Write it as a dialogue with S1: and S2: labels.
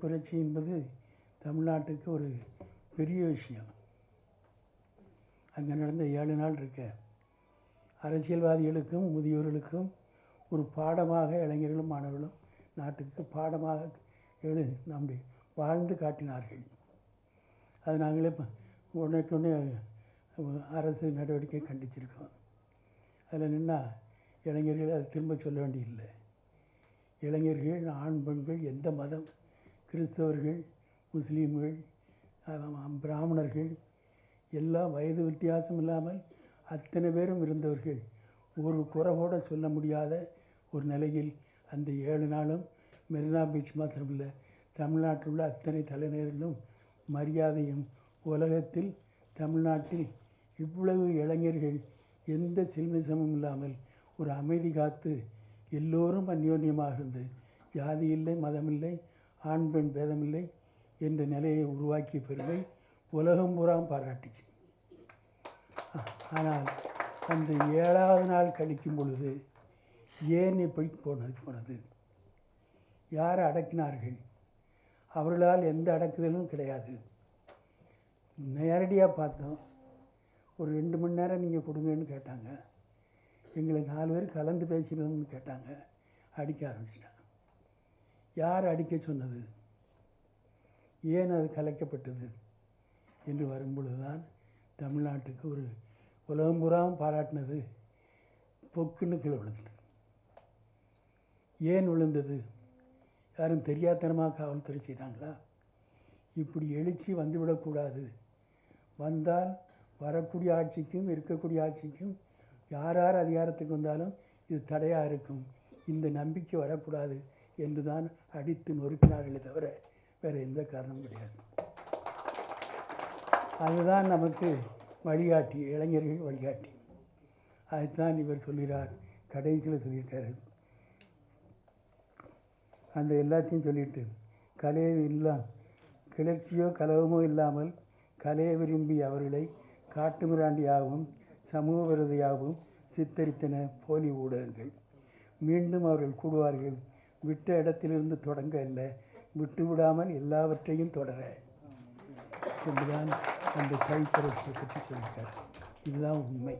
S1: புரட்சி என்பது தமிழ்நாட்டுக்கு ஒரு பெரிய விஷயம். அங்கே நடந்த ஏழு நாள் இருக்க அரசியல்வாதிகளுக்கும் முதியோர்களுக்கும் ஒரு பாடமாக இளைஞர்களும் மாணவர்களும் நாட்டுக்கு பாடமாக எழு நம்பி வாழ்ந்து காட்டினார்கள். அது நாங்களே இப்போ உடனே அரசு நடவடிக்கை கண்டிச்சிருக்கோம். அதில் நின்னால் இளைஞர்கள் அதை திரும்ப சொல்ல வேண்டியதில்லை. இளைஞர்கள் ஆண் பெண்கள் எந்த மதம் கிறிஸ்தவர்கள் முஸ்லீம்கள் பிராமணர்கள் எல்லாம் வயது வித்தியாசம் இல்லாமல் அத்தனை பேரும் இருந்தவர்கள். ஒரு குறைவோட சொல்ல முடியாத ஒரு நிலையில் அந்த ஏழு நாளும் மெரினா பீச் மாத்திரமில்லை தமிழ்நாட்டில் உள்ள அத்தனை தலைநகரிலும் மரியாதையும் உலகத்தில் தமிழ்நாட்டில் இவ்வளவு இளைஞர்கள் எந்த சில்மிசமும் இல்லாமல் ஒரு அமைதி காத்து எல்லோரும் அந்யோன்யமாக இருந்து ஜாதி இல்லை மதமில்லை ஆண் பெண் பேதமில்லை என்ற நிலையை உருவாக்கிய பெருமை உலகம் பூராம் பாராட்டுச்சு. ஆனால் அந்த ஏழாவது நாள் கழிக்கும் பொழுது ஏன் இப்படி போனது போனது? யார் அடக்கினார்கள்? அவர்களால் எந்த அடக்குதலும் கிடையாது. நேரடியாக பார்த்தோம். ஒரு ரெண்டு மணி நேரம் நீங்கள் கொடுங்கன்னு கேட்டாங்க. எங்களை நாலு பேர் கலந்து பேசினோம்னு கேட்டாங்க. அடிக்க ஆரம்பிச்சிட்டாங்க. யார் அடிக்க சொன்னது? ஏன் அது கலைக்கப்பட்டது? என்று வரும்பொழுது தான் தமிழ்நாட்டுக்கு ஒரு உலகம் பூராவும் பாராட்டினது பொக்குன்னு கீழே விழுந்தது. ஏன் விழுந்தது? யாரும் தெரியாத்தனமாக காவல்துறை செய்தாங்களா? இப்படி எழுச்சி வந்துவிடக்கூடாது வந்தால் வரக்கூடிய ஆட்சிக்கும் இருக்கக்கூடிய ஆட்சிக்கும் யார் யார் அதிகாரத்துக்கு வந்தாலும் இது தடையாக இருக்கும். இந்த நம்பிக்கை வரக்கூடாது. என்று தான் அடித்து நொறுக்கினார்களே தவிர வேறு எந்த காரணமும் கிடையாது. அதுதான் நமக்கு வழிகாட்டி இளைஞர்கள் வழிகாட்டி. அதுதான் இவர் சொல்கிறார் கடைசியில் சொல்லிட்டார் அந்த எல்லாத்தையும் சொல்லிட்டு கலையை இல்லாம் கிளர்ச்சியோ கலவமோ இல்லாமல் கலையை விரும்பி அவர்களை காட்டுமிராண்டியாகவும் சமூக விரோதியாகவும் சித்தரித்தன போலி ஊடகங்கள். மீண்டும் அவர்கள் கூடுவார்கள். விட்ட இடத்திலிருந்து தொடங்க இல்லை. விட்டு விடாமல் எல்லாவற்றையும் தொடர. என்றுதான் அந்த கைப்பரட்சியை பற்றி சொல்லிட்டார். இதுதான் உண்மை.